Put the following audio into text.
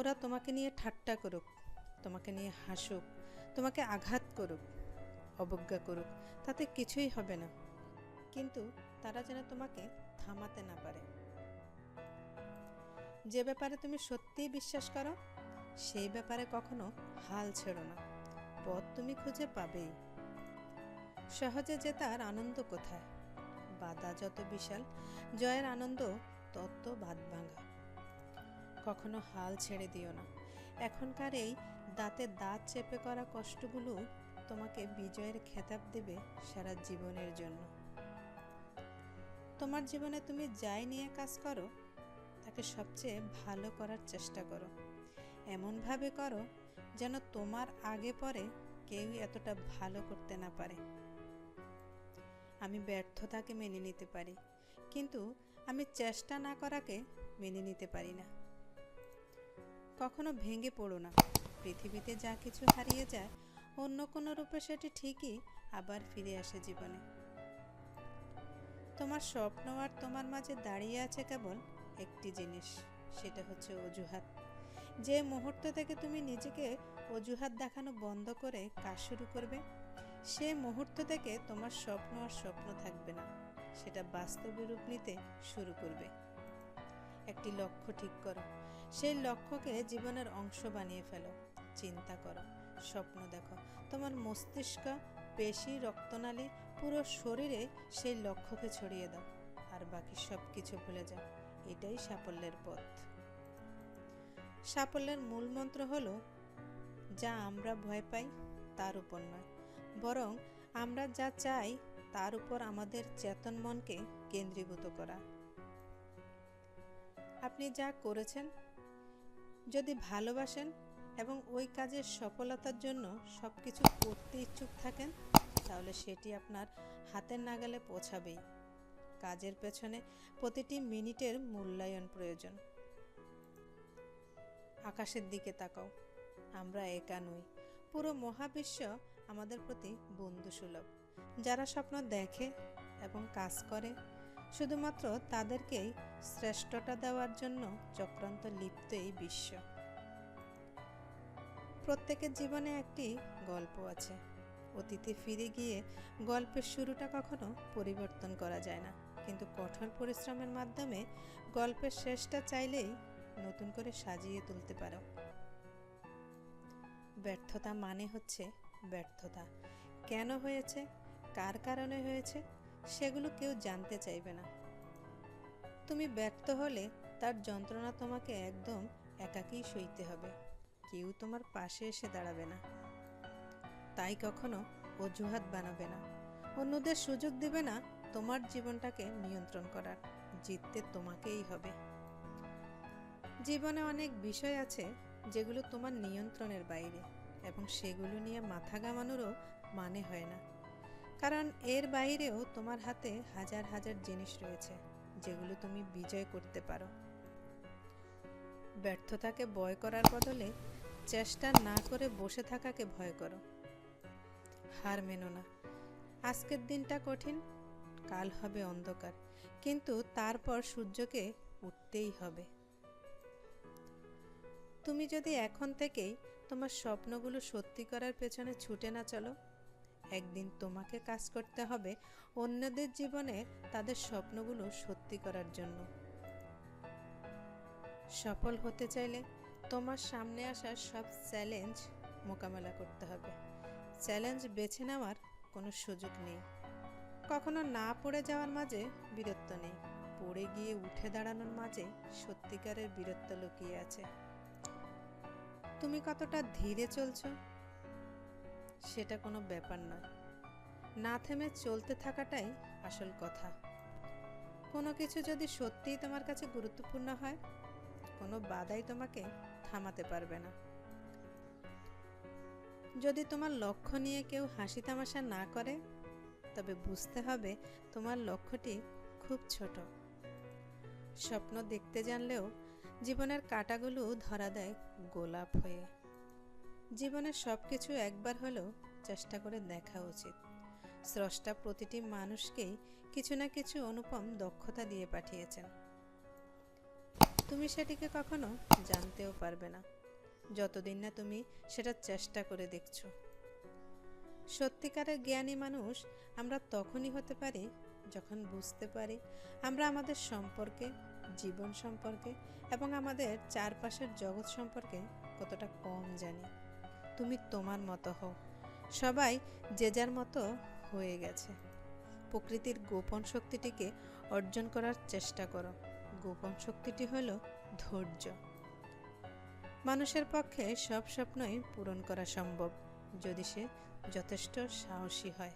ওরা তোমাকে নিয়ে ঠাট্টা করুক, তোমাকে নিয়ে হাসুক, তোমাকে আঘাত করুক, অবজ্ঞা করুক, তাতে কিছুই হবে না। কিন্তু তারা যেন তোমাকে থামাতে না পারে। যে ব্যাপারে তুমি সত্যিই বিশ্বাস করো, সেই ব্যাপারে কখনো হাল ছেড়ো না। পথ তুমি খুঁজে পাবেই। সহজে জেতার আনন্দ কোথায়? বাধা যত বিশাল, জয়ের আনন্দ তত ভাত ভাঙা কখনো হাল ছেড়ে দিও না। এখনকার এই দাঁতে দাঁত চেপে করা কষ্টগুলো তোমাকে বিজয়ের খেতাব দেবে সারা জীবনের জন্য। তোমার জীবনে তুমি যাই নিয়ে কাজ করো, তাকে সবচেয়ে ভালো করার চেষ্টা করো। এমনভাবে করো যেন তোমার আগে পরে কেউই এতটা ভালো করতে না পারে। আমি ব্যর্থতাকে মেনে নিতে পারি, কিন্তু আমি চেষ্টা না করাকে মেনে নিতে পারি না। কখনো ভেঙে পড়ো না। পৃথিবীতে যা কিছু হারিয়ে যায়, অন্য কোনো রূপে সেটি ঠিকই আবার ফিরে আসে জীবনে। তোমার স্বপ্ন আর তোমার মাঝে দাঁড়িয়ে আছে কেবল একটি জিনিস, সেটা হচ্ছে অজুহাত। যে মুহূর্ত থেকে তুমি নিজেকে অজুহাত দেখানো বন্ধ করে কাজ শুরু করবে, সে মুহূর্ত থেকে তোমার স্বপ্ন আর স্বপ্ন থাকবে না, সেটা বাস্তবে রূপ নিতে শুরু করবে। একটি লক্ষ্য ঠিক করো সেই লক্ষ্যকে জীবনের অংশ বানিয়ে ফেলো। চিন্তা করো, স্বপ্ন দেখো। তোমার মস্তিষ্ক, পেশি, রক্তনালী পুরো শরীরে সেই লক্ষ্যকে ছড়িয়ে দাও, আর বাকি সব কিছু ভুলে যাও। এটাই সাফল্যের পথ। সাফল্যের মূল মন্ত্র হলো, যা আমরা ভয় পাই, তার উপর নয়। বরং আমরা যা চাই, তার উপর আমাদের চেতন মনকে কেন্দ্রীভূত করা। আপনি যা করেছেন যদি ভালোবাসেন এবং ওই কাজের সফলতার জন্য সব কিছু করতে ইচ্ছুক থাকেন, তাহলে সেটি আপনার হাতের নাগালে পৌঁছাবেই। কাজের পেছনে প্রতিটি মিনিটের মূল্যায়ন প্রয়োজন। আকাশের দিকে তাকাও। আমরা একা নই। পুরো মহাবিশ্ব আমাদের প্রতি বন্ধুসুলভ। যারা স্বপ্ন দেখে এবং কাজ করে শুধুমাত্র তাদেরকেই শ্রেষ্ঠতা দেওয়ার জন্য চক্রান্ত লিপ্ত এই বিশ্ব। প্রত্যেকের জীবনে একটি গল্প আছে। অতীতে ফিরে গিয়ে গল্পের শুরুটা কখনো পরিবর্তন করা যায় না। কিন্তু কঠোর পরিশ্রমের মাধ্যমে গল্পের শেষটা চাইলেই নতুন করে সাজিয়ে তুলতে পারো। ব্যর্থতা মানে হচ্ছে ব্যর্থতা। কেন হয়েছে? কার কারণে হয়েছে? সেগুলো কেউ জানতে চাইবে না। তুমি ব্যর্থ হলে তার যন্ত্রণা তোমাকে একদম একাকেই সইতে হবে। কেউ তোমার পাশে এসে দাঁড়াবে না। তাই কখনো অজুহাত বানাবে না। অন্যদের সুযোগ দেবে না তোমার জীবনটাকে নিয়ন্ত্রণ করার। জিততে তোমাকেই হবে। জীবনে অনেক বিষয় আছে যেগুলো তোমার নিয়ন্ত্রণের বাইরে এবং সেগুলো নিয়ে মাথা ঘামানোরও মানে হয় না। কারণ এর বাইরেও তোমার হাতে হাজার হাজার জিনিস রয়েছে, যেগুলো তুমি বিজয় করতে পারো। ব্যর্থতাকে ভয় করার বদলে চেষ্টা না করে বসে থাকাকে ভয় করো। হার মেনো না। আজকের দিনটা কঠিন, কাল হবে অন্ধকার, কিন্তু তারপর সূর্যকে উঠতেই হবে। তুমি যদি এখন থেকেই তোমার স্বপ্নগুলো সত্যি করার পেছনে ছুটে না চলো একদিন তোমাকে কাজ করতে হবে অন্যদের জীবনে তাদের স্বপ্নগুলো সত্যি করার জন্য। সফল হতে চাইলে তোমার সামনে আসা সব চ্যালেঞ্জ মোকাবেলা করতে হবে। চ্যালেঞ্জ বেছে নেওয়ার কোনো সুযোগ নেই। কখনো না পড়ে যাওয়ার মাঝে বীরত্ব নেই। পড়ে গিয়ে উঠে দাঁড়ানোর মাঝে সত্যিকারের বীরত্ব লুকিয়ে আছে। তুমি কতটা ধীরে চলছো সেটা কোনো ব্যাপার নয়। না থেমে চলতে থাকাটাই আসল কথা। কোনো কিছু যদি সত্যিই তোমার কাছে গুরুত্বপূর্ণ হয়, কোনো বাধাই তোমাকে থামাতে পারবে না। যদি তোমার লক্ষ্য নিয়ে কেউ হাসি তামাশা না করে, তবে বুঝতে হবে তোমার লক্ষ্যটি খুব ছোট। স্বপ্ন দেখতে জানলেও জীবনের কাটাগুলো ধরা দেয় গোলাপ হয়ে। জীবনের সব কিছু একবার হলেও চেষ্টা করে দেখা উচিত। স্রষ্টা প্রতিটি মানুষকেই কিছু না কিছু অনুপম দক্ষতা দিয়ে পাঠিয়েছেন। তুমি সেটিকে কখনো জানতেও পারবে না। যতদিন না তুমি সেটা চেষ্টা করে দেখছ। সত্যিকারের জ্ঞানী মানুষ আমরা তখনই হতে পারি যখন বুঝতে পারি আমরা আমাদের সম্পর্কে, জীবন সম্পর্কে এবং আমাদের চারপাশের জগৎ সম্পর্কে কতটা কম জানি। তুমি তোমার মতো হও। সবাই যে যার মতো হয়ে গেছে। প্রকৃতির গোপন শক্তিটিকে অর্জন করার চেষ্টা করো। গোপন শক্তিটি হল ধৈর্য। মানুষের পক্ষে সব স্বপ্নই পূরণ করা সম্ভব, যদি সে যথেষ্ট সাহসী হয়।